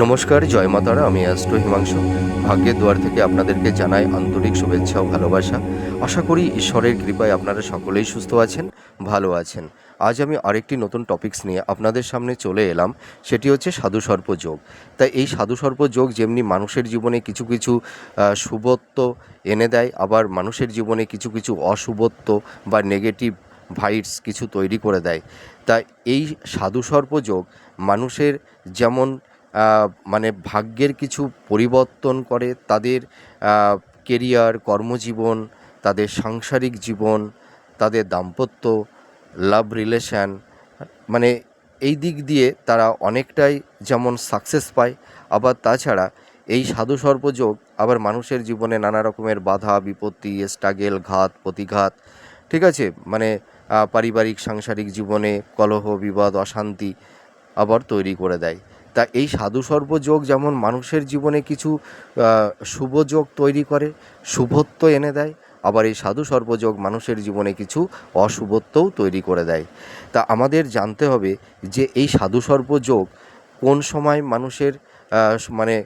নমস্কার, জয় মাতারা, আমি অ্যাস্ট্রো হিমাংশু। ভাগ্যের দুয়ার থেকে আপনাদেরকে জানাই আন্তরিক শুভেচ্ছা ও ভালোবাসা। আশা করি ঈশ্বরের কৃপায় আপনারা সকলেই সুস্থ আছেন, ভালো আছেন। আজ আমি আরেকটি নতুন টপিকস নিয়ে আপনাদের সামনে চলে এলাম, সেটি হচ্ছে সাধু সর্প যোগ। তাই এই সাধু সর্প যোগ যেমনি মানুষের জীবনে কিছু কিছু শুভত্ব এনে দেয়, আবার মানুষের জীবনে কিছু কিছু অশুভত্ব বা নেগেটিভ ভাইটস কিছু তৈরি করে দেয়। তাই এই সাধু সর্প যোগ মানুষের যেমন মানে ভাগ্যের কিছু পরিবর্তন করে তাদের কেরিয়ার কর্মজীবন, তাদের সাংসারিক জীবন, তাদের দাম্পত্য লাভ রিলেশান মানে এই দিক দিয়ে তারা অনেকটাই যেমন সাকসেস পায়। আবার তাছাড়া এই সাধু সর্পযোগ আবার মানুষের জীবনে নানা রকমের বাধা, বিপত্তি স্ট্রাগেল ঘাত, প্রতিঘাত, ঠিক আছে? মানে পারিবারিক, সাংসারিক জীবনে কলহ, বিবাদ, অশান্তি আবার তৈরি করে দেয়। তা এই সাধু সর্বযোগ যেমন মানুষের জীবনে কিছু শুভ যোগ তৈরি করে, শুভত্ব এনে দেয়, আবার এই সাধু সর্বযোগ মানুষের জীবনে কিছু অশুভত্বও তৈরি করে দেয়। তা আমাদের জানতে হবে যে এই সাধু সর্বযোগ কোন সময় মানুষের মানে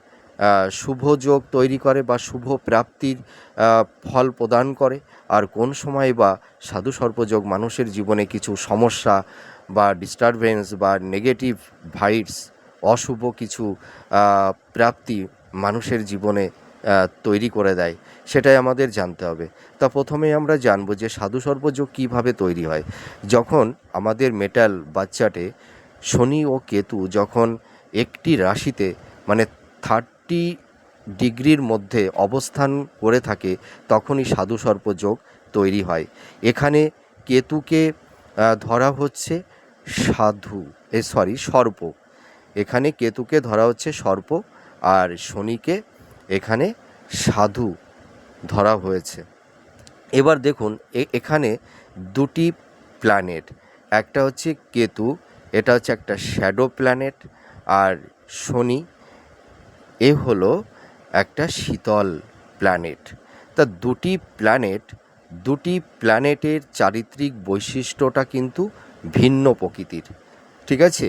শুভ যোগ তৈরি করে বা শুভ প্রাপ্তির ফল প্রদান করে, আর কোন সময় বা সাধু সর্পযোগ মানুষের জীবনে কিছু সমস্যা বা ডিস্টারবেন্স বা নেগেটিভ ভাইটস অশুভ কিছু প্রাপ্তি মানুষের জীবনে তৈরি করে দেয়, সেটাই আমাদের জানতে হবে। তা প্রথমেই আমরা জানব যে সাধু সর্পযোগ কীভাবে তৈরি হয়। যখন আমাদের মেটাল বাচ্চাটে শনি ও কেতু যখন একটি রাশিতে মানে থার্টি ডিগ্রির মধ্যে অবস্থান করে থাকে, তখনই সাধু সর্পযোগ তৈরি হয়। এখানে কেতুকে ধরা হচ্ছে সাধু, এ, সরি, সর্প। এখানে কেতুকে ধরা হচ্ছে সর্প আর শনিকে এখানে সাধু ধরা হয়েছে। এবার দেখুন এখানে দুটি প্ল্যানেট একটা হচ্ছে কেতু, এটা হচ্ছে একটা শ্যাডো প্ল্যানেট আর শনি, এ হলো একটা শীতল প্ল্যানেট তা দুটি প্ল্যানেট দুটি প্ল্যানেটের চারিত্রিক বৈশিষ্ট্যটা কিন্তু ভিন্ন প্রকৃতির। ঠিক আছে?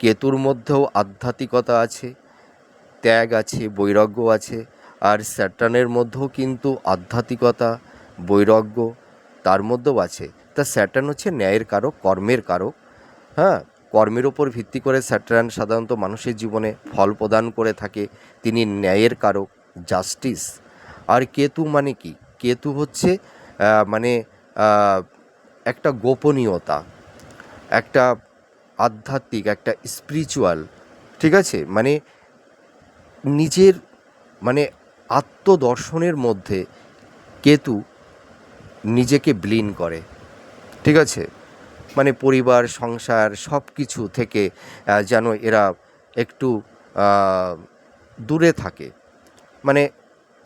কেতুর মধ্যেও আধ্যাত্মিকতা আছে, ত্যাগ আছে, বৈরাগ্য আছে, আর স্যাটার্নের মধ্যেও কিন্তু আধ্যাত্মিকতা, বৈরাগ্য তার মধ্যেও আছে। তা স্যাটার্ন হচ্ছে ন্যায়ের কারক, কর্মের কারক হ্যাঁ? কর্মের ওপর ভিত্তি করে স্যাটার্ন সাধারণত মানুষের জীবনে ফল প্রদান করে থাকে। তিনি ন্যায়ের কারক, জাস্টিস। আর কেতু মানে কি? কেতু হচ্ছে মানে একটা গোপনীয়তা, একটা আধ্যাত্মিক, একটা স্পিরিচুয়াল ঠিক আছে? মানে নিজের মানে আত্মদর্শনের মধ্যে কেতু নিজেকে ব্লিন করে, ঠিক আছে? মানে পরিবার, সংসার সব কিছু থেকে যেন এরা একটু দূরে থাকে। মানে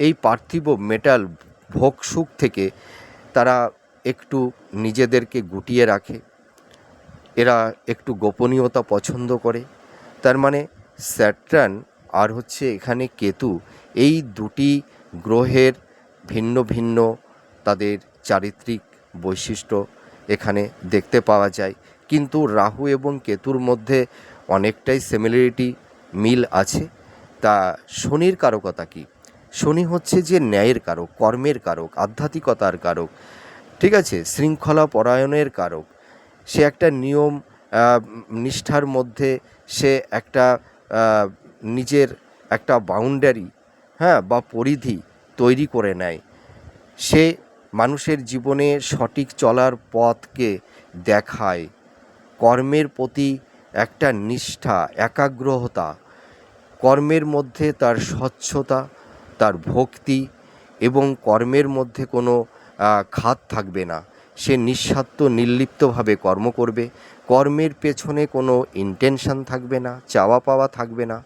এই পার্থিব মেটাল ভোগ সুখ থেকে তারা একটু নিজেদেরকে গুটিয়ে রাখে। এরা একটু গোপনীয়তা পছন্দ করে। তার মানে স্যাট্রান আর হচ্ছে এখানে কেতু এই দুটি গ্রহের ভিন্ন ভিন্ন তাদের চারিত্রিক বৈশিষ্ট্য এখানে দেখতে পাওয়া যায়। কিন্তু রাহু এবং কেতুর মধ্যে অনেকটাই সিমিলারিটি মিল আছে। তা শনির কারকতা কি? শনি হচ্ছে যে ন্যায়ের কারক, কর্মের কারক, আধ্যাত্মিকতার কারক, ঠিক আছে, শৃঙ্খলা পরায়ণের কারক। সে একটা নিয়ম নিষ্ঠার মধ্যে সে একটা নিজের একটা বাউন্ডারি হ্যাঁ বা পরিধি তৈরি করে নেয়। সে মানুষের জীবনে সঠিক চলার পথকে দেখায়। কর্মের প্রতি একটা নিষ্ঠা একাগ্রহতা কর্মের মধ্যে তার স্বচ্ছতা, তার ভক্তি এবং কর্মের মধ্যে কোনো খাত থাকবে না। সে নিঃস্বার্থ, নির্লিপ্তভাবে কর্ম করবে। কর্মের পেছনে কোনো ইন্টেনশন থাকবে না, চাওয়া পাওয়া থাকবে না।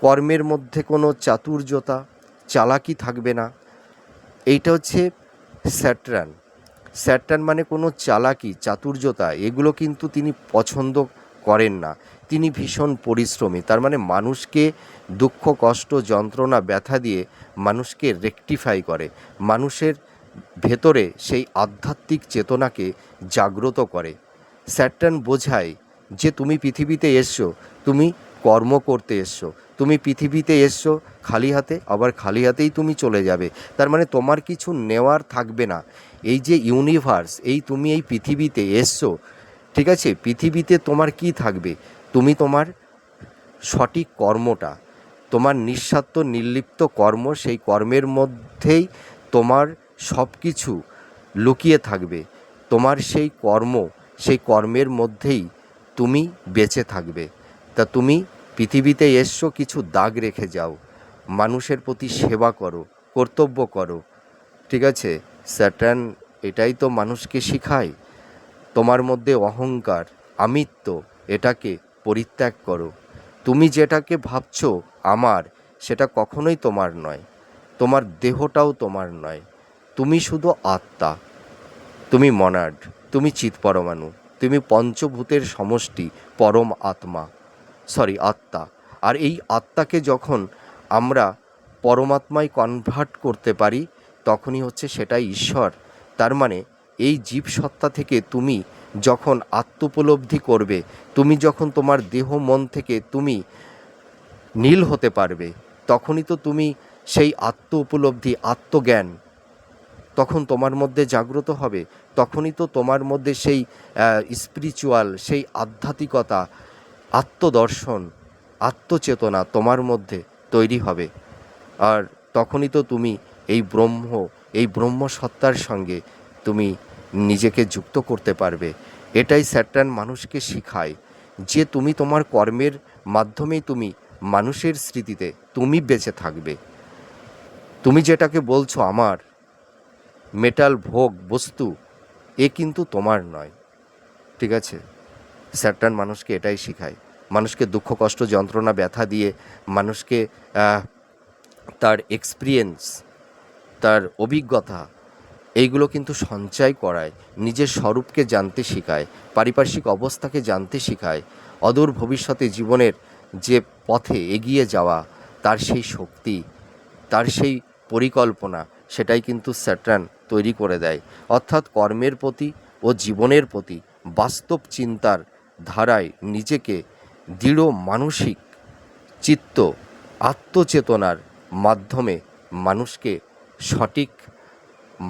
কর্মের মধ্যে কোনো চাতুর্যতা, চালাকি থাকবে না। এইটা হচ্ছে স্যাটরান। স্যাটরান মানে কোনো চালাকি, চাতুর্যতা, এগুলো কিন্তু তিনি পছন্দ করেন না। তিনি ভীষণ পরিশ্রমী। তার মানে মানুষকে দুঃখ, কষ্ট, যন্ত্রণা, ব্যথা দিয়ে মানুষকে রেকটিফাই করে। মানুষের ভেতরে সেই আধ্যাত্মিক চেতনাকে জাগ্রত করে। স্যাটার্ন বোঝায় যে তুমি পৃথিবীতে এসছো, তুমি কর্ম করতে এসছো। তুমি পৃথিবীতে এসছো, খালি হাতে, আবার খালি হাতেই তুমি চলে যাবে। তার মানে তোমার কিছু নেওয়ার থাকবে না। এই যে ইউনিভার্স এই তুমি এই পৃথিবীতে এসছো, ঠিক আছে? পৃথিবীতে তোমার কি থাকবে? তুমি তোমার সঠিক কর্মটা, তোমার নিঃস্বার্থ, নির্লিপ্ত কর্ম, সেই কর্মের মধ্যেই তোমার সব কিছু লুকিয়ে থাকবে। তোমার সেই কর্ম, সেই কর্মের মধ্যেই তুমি বেঁচে থাকবে। তা তুমি পৃথিবীতে এসছো, কিছু দাগ রেখে যাও। মানুষের প্রতি সেবা করো, কর্তব্য করো। ঠিক আছে? স্যাটার্ন, এটাই তো মানুষকে শেখায়। তোমার মধ্যে অহংকার, আমিত্ব, এটাকে পরিত্যাগ করো। তুমি যেটাকে ভাবছ আমার, সেটা কখনোই তোমার নয়। তোমার দেহটাও তোমার নয়। তুমি শুধু আত্মা, তুমি মনাড, তুমি চিৎপরমাণু তুমি পঞ্চভূতের সমষ্টি, পরম আত্মা সরি আত্মা। আর এই আত্মাকে যখন আমরা পরমাত্মায় কনভার্ট করতে পারি, তখনই হচ্ছে সেটাই ঈশ্বর। তার মানে এই জীবসত্তা থেকে তুমি যখন আত্মোপলব্ধি করবে, তুমি যখন তোমার দেহ মন থেকে তুমি নীল হতে পারবে, তখনই তো তুমি সেই আত্ম উপলব্ধি আত্মজ্ঞান তখন তোমার মধ্যে জাগ্রত হবে, তখনই তো তোমার মধ্যে সেই স্পিরিচুয়াল সেই আধ্যাত্মিকতা, আত্মদর্শন, আত্মচেতনা তোমার মধ্যে তৈরি হবে। আর তখনই তো তুমি এই ব্রহ্ম এই ব্রহ্ম সত্তার সঙ্গে তুমি নিজেকে যুক্ত করতে পারবে। এটাই স্যাটার্ন মানুষকে শেখায় যে তুমি তোমার কর্মের মাধ্যমেই তুমি মানুষের স্মৃতিতে তুমি বেঁচে থাকবে। তুমি যেটাকে বলছো আমার মেটাল ভোগ বস্তু, এ কিন্তু তোমার নয়। ঠিক আছে? স্যাটার্ন মানুষকে এটাই শেখায়। মানুষকে দুঃখ, কষ্ট, যন্ত্রণা, ব্যথা দিয়ে মানুষকে তার এক্সপিরিয়েন্স তার অভিজ্ঞতা, এইগুলো কিন্তু সঞ্চয় করায়, নিজের স্বরূপকে জানতে শেখায়, পারিপার্শ্বিক অবস্থাকে জানতে শেখায়, অদূর ভবিষ্যতে জীবনের যে পথে এগিয়ে যাওয়া, তার সেই শক্তি, তার সেই পরিকল্পনা, সেটাই কিন্তু স্যাটার্ন তৈরি করে দেয়। অর্থাৎ কর্মের প্রতি ও জীবনের প্রতি বাস্তব চিন্তার ধারায় নিজেকে দৃঢ় মানসিক চিত্ত, আত্মচেতনার মাধ্যমে মানুষকে সঠিক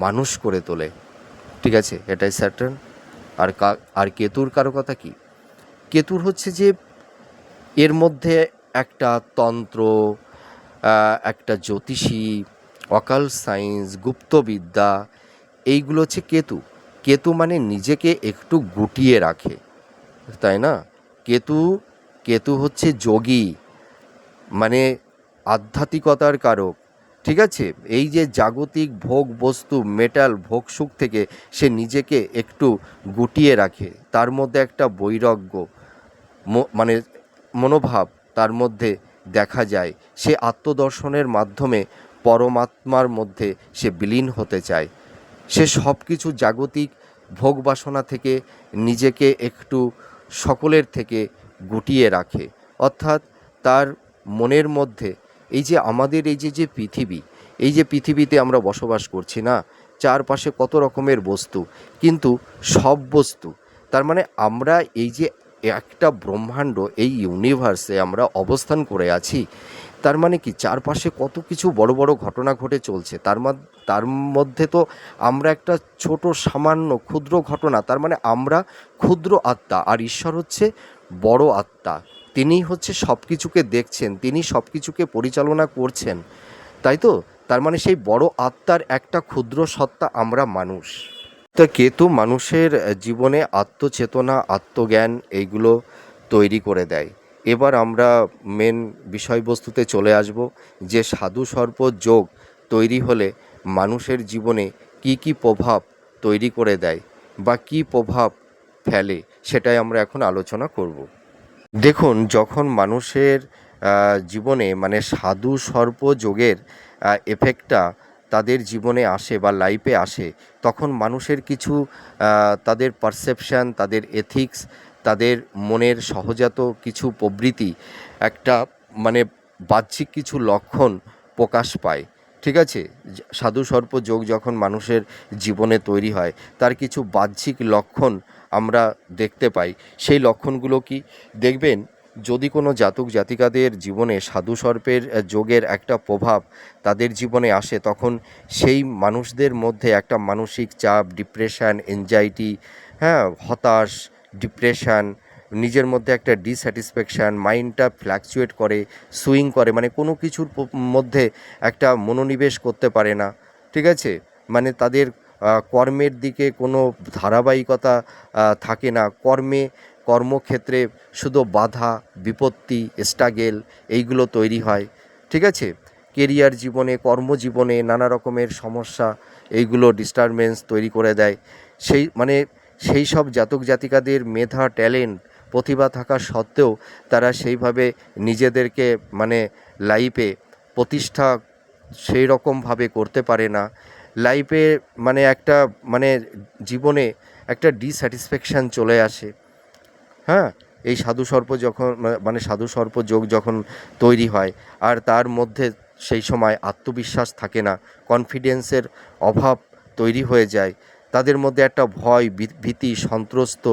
মানুষ করে তোলে। ঠিক আছে, এটাই স্যাটার্ন। আর কা, আর কেতুর কারও কথা কি? কেতুর হচ্ছে যে এর মধ্যে একটা তন্ত্র একটা জ্যোতিষী অকাল সায়েন্স, গুপ্তবিদ্যা, এইগুলো হচ্ছে কেতু। কেতু মানে নিজেকে একটু গুটিয়ে রাখে, তাই না? কেতু কেতু হচ্ছে যোগী মানে আধ্যাত্মিকতার কারক, ঠিক আছে? এই যে জাগতিক ভোগ বস্তু, মেটাল, ভোগ সুখ থেকে সে নিজেকে একটু গুটিয়ে রাখে, তার মধ্যে একটা বৈরাগ্য মানে মনোভাব তার মধ্যে দেখা যায়। সে আত্মদর্শনের মাধ্যমে পরমাত্মার মধ্যে সে বিলীন হতে চায়। সে সব কিছু জাগতিক ভোগ বাসনা থেকে নিজেকে একটু সকলের থেকে গুটিয়ে রাখে। অর্থাৎ তার মনের মধ্যে এই যে আমাদের এই যে যে পৃথিবী, এই যে পৃথিবীতে আমরা বসবাস করছি না, চারপাশে কত রকমের বস্তু, কিন্তু সব বস্তু, তার মানে আমরা এই যে একটা ব্রহ্মাণ্ড, এই ইউনিভার্সে আমরা অবস্থান করে আছি তার মানে কি? চারপাশে কত কিছু বড় বড় ঘটনা ঘটে চলছে। তার তার মধ্যে তো আমরা একটা ছোট, সামান্য, ক্ষুদ্র ঘটনা। তার মানে আমরা ক্ষুদ্র আত্মা আর ঈশ্বর হচ্ছে বড় আত্মা। তিনি হচ্ছে সব কিছুকে দেখছেন, তিনি সব কিছুকে পরিচালনা করছেন। তাই তো? তার মানে সেই বড় আত্মার একটা ক্ষুদ্র সত্তা আমরা মানুষ। তা কেতু মানুষের জীবনে আত্মচেতনা, আত্মজ্ঞান এইগুলো তৈরি করে দেয়। এবার আমরা মেন বিষয়বস্তুতে চলে আসব যে সাধু সর্প যোগ তৈরি হলে মানুষের জীবনে কি কি প্রভাব তৈরি করে দেয় বা কি প্রভাব ফেলে সেটাই আমরা এখন আলোচনা করব। দেখুন, যখন মানুষের জীবনে মানে সাধু সর্প যোগের এফেক্টটা তাদের জীবনে আসে বা লাইফে আসে, তখন মানুষের কিছু তাদের পারসেপশান তাদের এথিক্স তাদের মনের সহজাত কিছু প্রবৃত্তি, একটা মানে বাহ্যিক কিছু লক্ষণ প্রকাশ পায়। ঠিক আছে? সাধু সর্প যোগ যখন মানুষের জীবনে তৈরি হয়, তার কিছু বাহ্যিক লক্ষণ আমরা দেখতে পাই। সেই লক্ষণগুলো কি? দেখবেন, যদি কোনো জাতক জাতিকাদের জীবনে সাধু সর্পের যোগের একটা প্রভাব তাদের জীবনে আসে, তখন সেই মানুষদের মধ্যে একটা মানসিক চাপ, ডিপ্রেশান এনজাইটি হ্যাঁ হতাশ ডিপ্রেশন, নিজের মধ্যে একটা ডিস্যাটিসফ্যাকশান মাইন্ডটা ফ্ল্যাকচুয়েট করে সুইং করে মানে কোনো কিছুর মধ্যে একটা মনোনিবেশ করতে পারে না, ঠিক আছে? মানে তাদের কর্মের দিকে কোনো ধারাবাহিকতা থাকে না। কর্মে, কর্মক্ষেত্রে শুধু বাধা, বিপত্তি স্ট্রাগেল এইগুলো তৈরি হয়, ঠিক আছে? কেরিয়ার জীবনে, কর্মজীবনে নানা রকমের সমস্যা এইগুলো ডিস্টারবেন্স তৈরি করে দেয়। সেই মানে সেই সব জাতক জাতিকাদের মেধা, ট্যালেন্ট, প্রতিভা থাকা সত্ত্বেও তারা সেইভাবে নিজেদেরকে মানে লাইফে প্রতিষ্ঠা সেই রকমভাবে করতে পারে না। লাইফে মানে একটা মানে জীবনে একটা ডিস্যাটিসফ্যাকশান চলে আসে। হ্যাঁ? এই সাধু সর্প যখন মানে সাধু সর্প যোগ যখন তৈরি হয়, আর তার মধ্যে সেই সময় আত্মবিশ্বাস থাকে না। কনফিডেন্সের অভাব তৈরি হয়ে যায়। তাদের মধ্যে একটা ভয় ভীতি, সন্ত্রস্ত,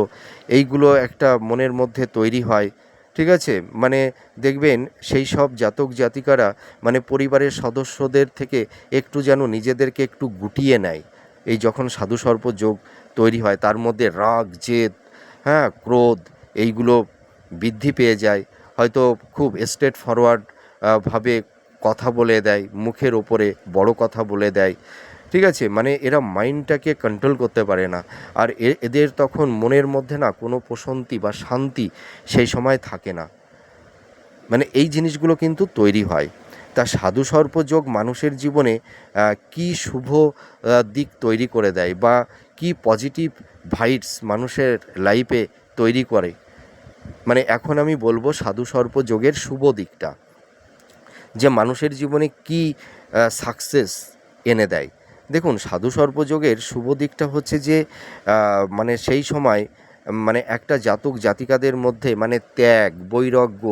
এইগুলো একটা মনের মধ্যে তৈরি হয়। ঠিক আছে? মানে দেখবেন সেই সব জাতক জাতিকারা মানে পরিবারের সদস্যদের থেকে একটু যেন নিজেদেরকে একটু গুটিয়ে নেয়। এই যখন সাধু সর্প যোগ তৈরি হয়, তার মধ্যে রাগ, জেদ হ্যাঁ ক্রোধ, এইগুলো বৃদ্ধি পেয়ে যায়। হয়তো খুব স্ট্রেট ফরওয়ার্ড ভাবে কথা বলে দেয়, মুখের ওপরে বড় কথা বলে দেয়। ঠিক আছে? মানে এরা মাইন্ডটাকে কন্ট্রোল করতে পারে না। আর এদের তখন মনের মধ্যে না কোনো প্রশান্তি বা শান্তি সেই সময় থাকে না। মানে এই জিনিসগুলো কিন্তু তৈরি হয়। তা সাধু সর্পযোগ মানুষের জীবনে কি শুভ দিক তৈরি করে দেয় বা কি পজিটিভ ভাইটস মানুষের লাইফে তৈরি করে? মানে এখন আমি বলব সাধু সর্প যোগের শুভ দিকটা। যে মানুষের জীবনে কি সাকসেস এনে দেয়। দেখুন, সাধু সর্প যোগের শুভ দিকটা হচ্ছে যে মানে সেই সময় মানে একটা জাতক জাতিকাদের মধ্যে মানে ত্যাগ, বৈরাগ্য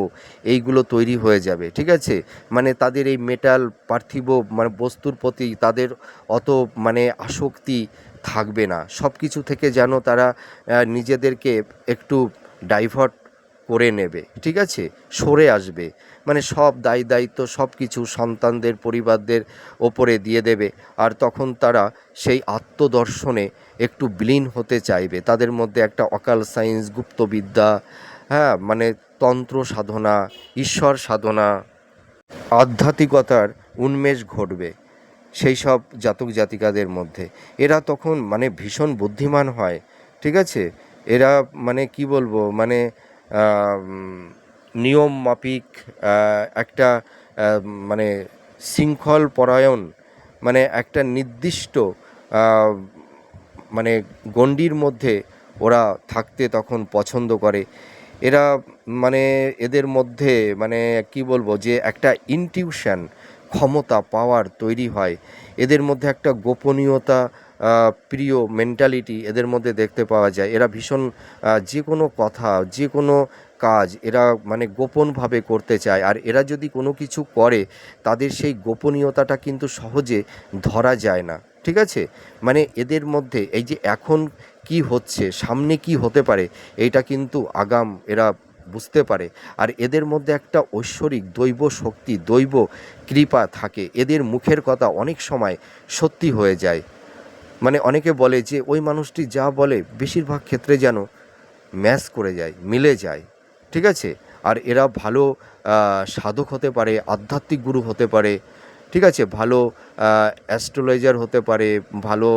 এইগুলো তৈরি হয়ে যাবে, ঠিক আছে? মানে তাদের এই মেটাল পার্থিব মানে বস্তুর প্রতি তাদের অত মানে আসক্তি থাকবে না। সব কিছু থেকে যেন তারা নিজেদেরকে একটু ডাইভার্ট করে নেবে, ঠিক আছে? সরে আসবে। মানে সব দায় দায়িত্ব সব কিছু সন্তানদের, পরিবারদের ওপরে দিয়ে দেবে। আর তখন তারা সেই আত্মদর্শনে একটু বিলীন হতে চাইবে। তাদের মধ্যে একটা অকাল সায়েন্স গুপ্তবিদ্যা হ্যাঁ মানে তন্ত্র সাধনা, ঈশ্বর সাধনা, আধ্যাত্মিকতার উন্মেষ ঘটবে সেই সব জাতক জাতিকাদের মধ্যে। এরা তখন মানে ভীষণ বুদ্ধিমান হয়, ঠিক আছে? এরা মানে কি বলব? মানে নিয়ম মাফিক একটা মানে শৃঙ্খল পরায়ণ মানে একটা নির্দিষ্ট মানে গণ্ডির মধ্যে ওরা থাকতে তখন পছন্দ করে। এরা মানে এদের মধ্যে মানে কি বলব, যে একটা ইনটিউশন ক্ষমতা পাওয়ার তৈরি হয়। এদের মধ্যে একটা গোপনীয়তা প্রিয় মেন্টালিটি এদের মধ্যে দেখতে পাওয়া যায়। এরা ভীষণ যে কোনো কথা, যে কোনো কাজ এরা মানে গোপনভাবে করতে চায়। আর এরা যদি কোনো কিছু করে, তাদের সেই গোপনীয়তাটা কিন্তু সহজে ধরা যায় না। ঠিক আছে? মানে এদের মধ্যে এই যে এখন কি হচ্ছে, সামনে কি হতে পারে, এইটা কিন্তু আগাম এরা বুঝতে পারে। আর এদের মধ্যে একটা ঐশ্বরিক, দৈব শক্তি, দৈব কৃপা থাকে। এদের মুখের কথা অনেক সময় সত্যি হয়ে যায়। মানে অনেকে বলে যে ওই মানুষটি যা বলে বেশিরভাগ ক্ষেত্রে যেন ম্যাচ করে যায়, মিলে যায়। ঠিক আছে? আর এরা ভালো সাধক হতে পারে, আধ্যাত্মিক গুরু হতে পারে। ঠিক আছে? ভালো অ্যাস্ট্রোলজার হতে পারে, ভালো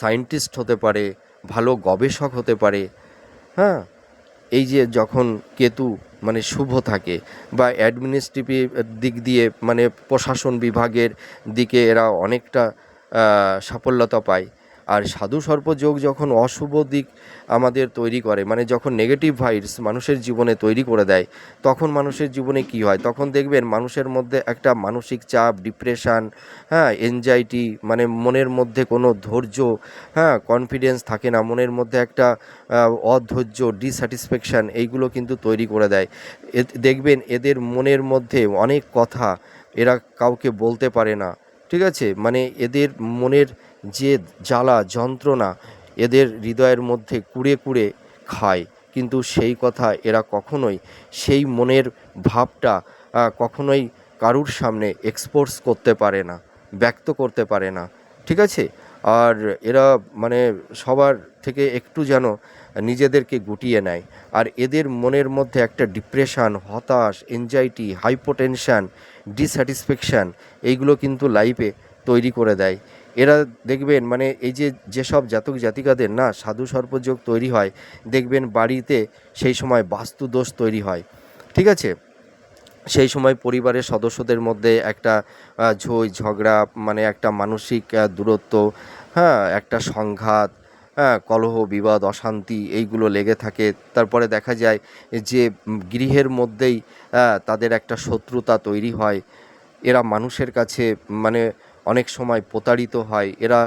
সায়েন্টিস্ট হতে পারে, ভালো গবেষক হতে পারে। হ্যাঁ? এই যে যখন কেতু মানে শুভ থাকে বা অ্যাডমিনিস্ট্রেটিভ দিক দিয়ে মানে প্রশাসন বিভাগের দিকে এরা অনেকটা সাফল্যতা পায়। আর সাধু সর্পযোগ যখন অশুভ দিক আমাদের তৈরি করে মানে যখন নেগেটিভ ভাইবস মানুষের জীবনে তৈরি করে দেয়, তখন মানুষের জীবনে কি হয়? তখন দেখবেন মানুষের মধ্যে একটা মানসিক চাপ ডিপ্রেশান হ্যাঁ এনজাইটি মানে মনের মধ্যে কোনো ধৈর্য হ্যাঁ কনফিডেন্স থাকে না। মনের মধ্যে একটা অধৈর্য ডিস্যাটিসফ্যাকশান এইগুলো কিন্তু তৈরি করে দেয়। দেখবেন এদের মনের মধ্যে অনেক কথা এরা কাউকে বলতে পারে না। ঠিক আছে? মানে এদের মনের যে জ্বালা, যন্ত্রণা এদের হৃদয়ের মধ্যে কুড়ে কুড়ে খায়। কিন্তু সেই কথা এরা কখনোই সেই মনের ভাবটা কখনোই কারুর সামনে এক্সপোর্স করতে পারে না, ব্যক্ত করতে পারে না। ঠিক আছে? আর এরা মানে সবার থেকে একটু যেন নিজেদেরকে গুটিয়ে নেয়। আর এদের মনের মধ্যে একটা ডিপ্রেশন হতাশ এনজাইটি হাইপোটেনশান ডিস্যাটিসফ্যাকশান এইগুলো কিন্তু লাইফে তৈরি করে দেয়। এরা দেখবেন মানে এই যে যেসব জাতক জাতিকাদের না সাধু সর্পযোগ তৈরি হয়, দেখবেন বাড়িতে সেই সময় বাস্তু দোষ তৈরি হয়। ঠিক আছে? সেই সময় পরিবারের সদস্যদের মধ্যে একটা ঝই, ঝগড়া মানে একটা মানসিক দূরত্ব হ্যাঁ একটা সংঘাত হ্যাঁ কলহ, বিবাদ, অশান্তি এইগুলো লেগে থাকে। তারপরে দেখা যায় যে গৃহের মধ্যেই তাদের একটা শত্রুতা তৈরি হয়। এরা মানুষের কাছে মানে অনেক সময় প্রতারিত হয়। এরা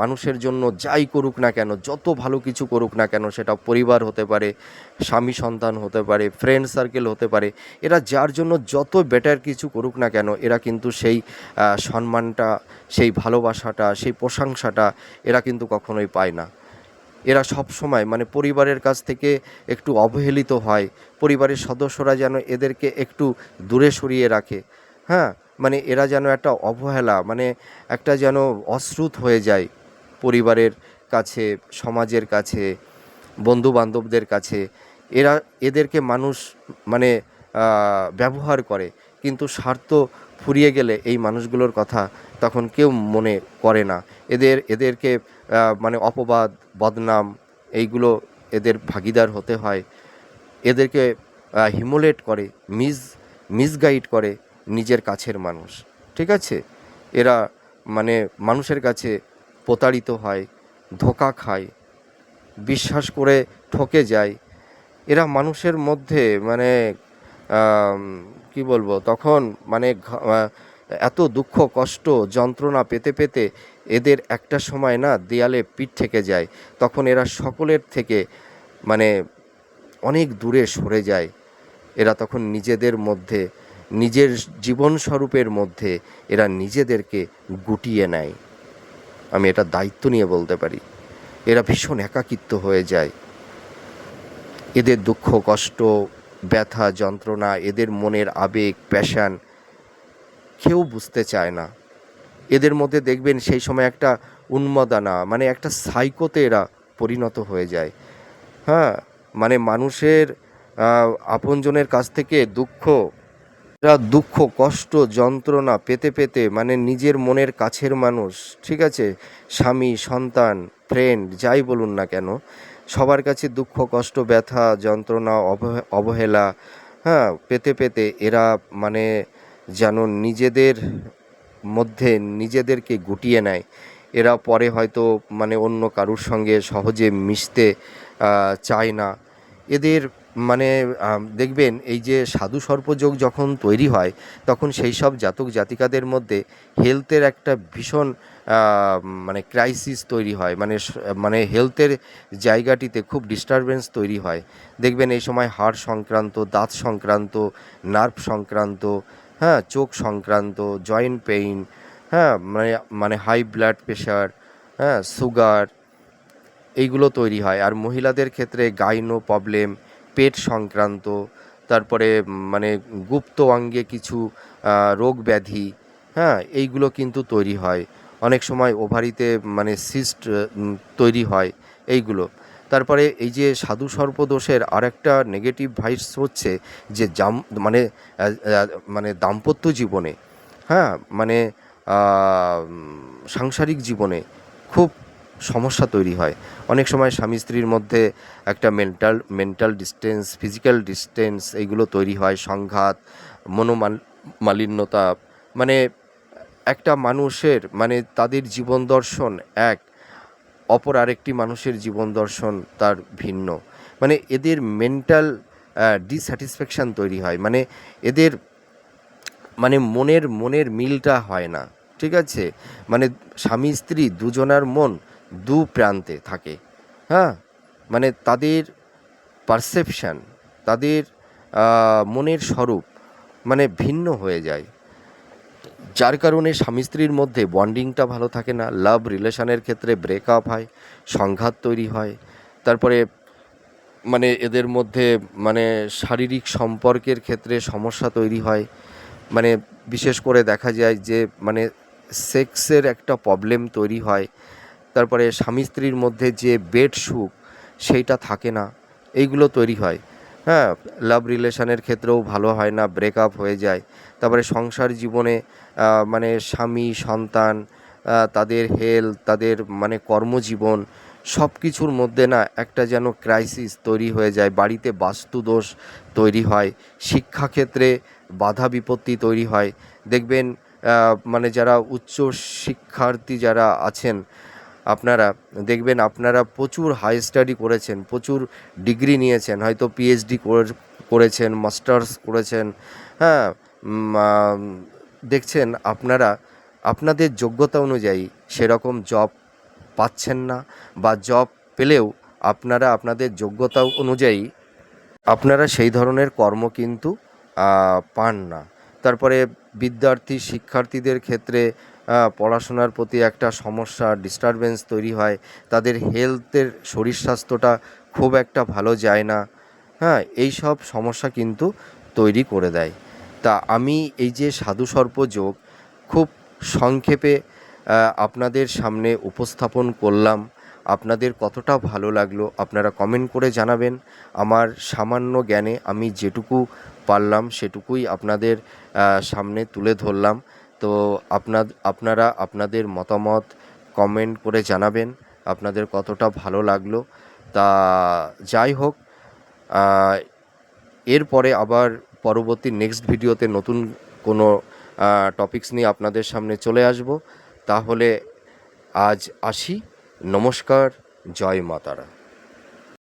মানুষের জন্য যাই করুক না কেন, যত ভালো কিছু করুক না কেন, সেটা পরিবার হতে পারে, স্বামী সন্তান হতে পারে ফ্রেন্ড সার্কেল হতে পারে, এরা যার জন্য যত বেটার কিছু করুক না কেন, এরা কিন্তু সেই সম্মানটা, সেই ভালোবাসাটা, সেই প্রশংসাটা এরা কিন্তু কখনোই পায় না। এরা সব সময় মানে পরিবারের কাছ থেকে একটু অবহেলিত হয়, পরিবারের সদস্যরা যেন এদেরকে একটু দূরে সরিয়ে রাখে। হ্যাঁ? মানে এরা যেন একটা অবহেলা মানে একটা যেন অশ্রুত হয়ে যায় পরিবারের কাছে, সমাজের কাছে বন্ধু বান্ধবদের কাছে। এরা, এদেরকে মানুষ মানে ব্যবহার করে। কিন্তু স্বার্থ ফুরিয়ে গেলে এই মানুষগুলোর কথা তখন কেউ মনে করে না। এদের, এদেরকে মানে অপবাদ, বদনাম এইগুলো এদের ভাগিদার হতে হয়। এদেরকে হিমোলেট করে, মিস, মিসগাইড করে। নিজের কাছের মানুষ, ঠিক আছে? এরা মানে মানুষের কাছে প্রতারিত হয়, ধোকা খায়, বিশ্বাস করে ঠকে যায়। এরা মানুষের মধ্যে মানে কি বলব, তখন মানে এত দুঃখ, কষ্ট, যন্ত্রণা পেতে পেতে এদের একটা সময় না দেয়ালে পিঠ থেকে যায়। তখন এরা সকলের থেকে মানে অনেক দূরে সরে যায়। এরা তখন নিজেদের মধ্যে নিজের জীবন স্বরূপের মধ্যে এরা নিজেদেরকে গুটিয়ে নেয়। আমি এটা দায়িত্ব নিয়ে বলতে পারি। এরা ভীষণ একাকিত্ব হয়ে যায়। এদের দুঃখ, কষ্ট, ব্যথা, যন্ত্রণা, এদের মনের আবেগ, প্যাশান কেউ বুঝতে চায় না। এদের মধ্যে দেখবেন সেই সময় একটা উন্মাদনা মানে একটা সাইকোতে এরা পরিণত হয়ে যায়। হ্যাঁ মানে মানুষের আপনজনের কাছ থেকে দুঃখ এরা দুঃখ, কষ্ট, যন্ত্রণা পেতে পেতে মানে নিজের মনের কাছের মানুষ, ঠিক আছে? স্বামী, সন্তান ফ্রেন্ড যাই বলুন না কেন, সবার কাছে দুঃখ, কষ্ট, ব্যথা, যন্ত্রণা, অবহে- অবহেলা হ্যাঁ পেতে পেতে এরা মানে যেন নিজেদের মধ্যে নিজেদেরকে গুটিয়ে নেয়। এরা পরে হয়তো মানে অন্য কারুর সঙ্গে সহজে মিশতে চায় না। এদের মানে দেখবেন এই যে সাধু সর্পযোগ যখন তৈরি হয়, তখন সেই সব জাতক জাতিকাদের মধ্যে হেলথের একটা ভীষণ মানে ক্রাইসিস তৈরি হয়। মানে মানে হেলথের জায়গাটিতে খুব ডিস্টারবেন্স তৈরি হয়। দেখবেন এই সময় হাড় সংক্রান্ত, দাঁত সংক্রান্ত নার্ভ সংক্রান্ত হ্যাঁ চোখ সংক্রান্ত জয়েন্ট পেইন হ্যাঁ মানে মানে হাই ব্লাড প্রেশার হ্যাঁ সুগার এইগুলো তৈরি হয়। আর মহিলাদের ক্ষেত্রে গাইনো প্রবলেম পেট সংক্রান্ত, তারপরে মানে গুপ্ত অঙ্গে কিছু রোগ ব্যাধি হ্যাঁ এইগুলো কিন্তু তৈরি হয়। অনেক সময় ওভারিতে মানে সিস্ট তৈরি হয় এইগুলো। তারপরে এই যে সাধু সর্পদোষের আরেকটা নেগেটিভ ভাইস হচ্ছে যে জাম মানে মানে দাম্পত্য জীবনে হ্যাঁ মানে সাংসারিক জীবনে খুব সমস্যা তৈরি হয়। অনেক সময় স্বামী স্ত্রীর মধ্যে একটা mental mental distance physical distance এইগুলো তৈরি হয়, সংঘাত মনোমাল মালিন্যতা মানে একটা মানুষের মানে তাদের জীবন দর্শন এক, অপর আরেকটি মানুষের জীবন দর্শন তার ভিন্ন। মানে এদের মেন্টাল ডিস্যাটিসফ্যাকশান তৈরি হয়। মানে এদের মানে মনের মনের মিলটা হয় না। ঠিক আছে? মানে স্বামী স্ত্রী দুজনার মন দু প্রান্তে থাকে। হ্যাঁ? মানে তাদের পারসেপশান তাদের মনের স্বরূপ মানে ভিন্ন হয়ে যায়। যার কারণে স্বামী স্ত্রীর মধ্যে বন্ডিংটা ভালো থাকে না লাভ রিলেশনের ক্ষেত্রে ব্রেকআপ হয়, সংঘাত তৈরি হয়, তারপরে মানে এদের মধ্যে মানে শারীরিক সম্পর্কের ক্ষেত্রে সমস্যা তৈরি হয়। মানে বিশেষ করে দেখা যায় যে মানে সেক্সের একটা প্রবলেম তৈরি হয় তারপরে স্বামী স্ত্রীর মধ্যে যে বেড সুখ, সেইটা থাকে না। এইগুলো তৈরি হয়। হ্যাঁ লাভ রিলেশনের ক্ষেত্রেও ভালো হয় না ব্রেকআপ হয়ে যায়। তারপরে সংসার জীবনে মানে স্বামী, সন্তান তাদের হেলথ তাদের মানে কর্মজীবন সব কিছুর মধ্যে না একটা যেন ক্রাইসিস তৈরি হয়ে যায়। বাড়িতে বাস্তুদোষ তৈরি হয়। শিক্ষাক্ষেত্রে বাধা বিপত্তি তৈরি হয়। দেখবেন মানে যারা উচ্চ শিক্ষার্থী যারা আছেন আপনারা দেখবেন আপনারা প্রচুর হাই স্টাডি করেছেন, প্রচুর ডিগ্রি নিয়েছেন, হয়তো পিএইচডি করেছেন মাস্টার্স করেছেন হ্যাঁ দেখছেন আপনারা, আপনাদের যোগ্যতা অনুযায়ী সেরকম জব পাচ্ছেন না বা জব পেলেও আপনারা আপনাদের যোগ্যতা অনুযায়ী আপনারা সেই ধরনের কর্ম কিন্তু পান না। তারপরে বিদ্যার্থী, শিক্ষার্থীদের ক্ষেত্রে পড়াশোনার প্রতি একটা সমস্যা ডিস্টারবেন্স তৈরি হয়। তাদের হেলথের শরীর স্বাস্থ্যটা খুব একটা ভালো যায় না। হ্যাঁ এই সব সমস্যা কিন্তু তৈরি করে দেয়। তা আমি এই যে সাধু সর্প যোগ খুব সংক্ষেপে আপনাদের সামনে উপস্থাপন করলাম। আপনাদের কতটা ভালো লাগল আপনারা কমেন্ট করে জানাবেন। আমার সামান্য জ্ঞানে আমি যেটুকু পারলাম সেটুকুই আপনাদের সামনে তুলে ধরলাম। তো আপনার আপনারা আপনাদের মতামত কমেন্ট করে জানাবেন, আপনাদের কতটা ভালো লাগল। তা যাই হোক এরপরে আবার পরবর্তী নেক্সট ভিডিওতে নতুন কোনো টপিকস নিয়ে আপনাদের সামনে চলে আসব। তাহলে আজ আসি। নমস্কার, জয় মাতারা।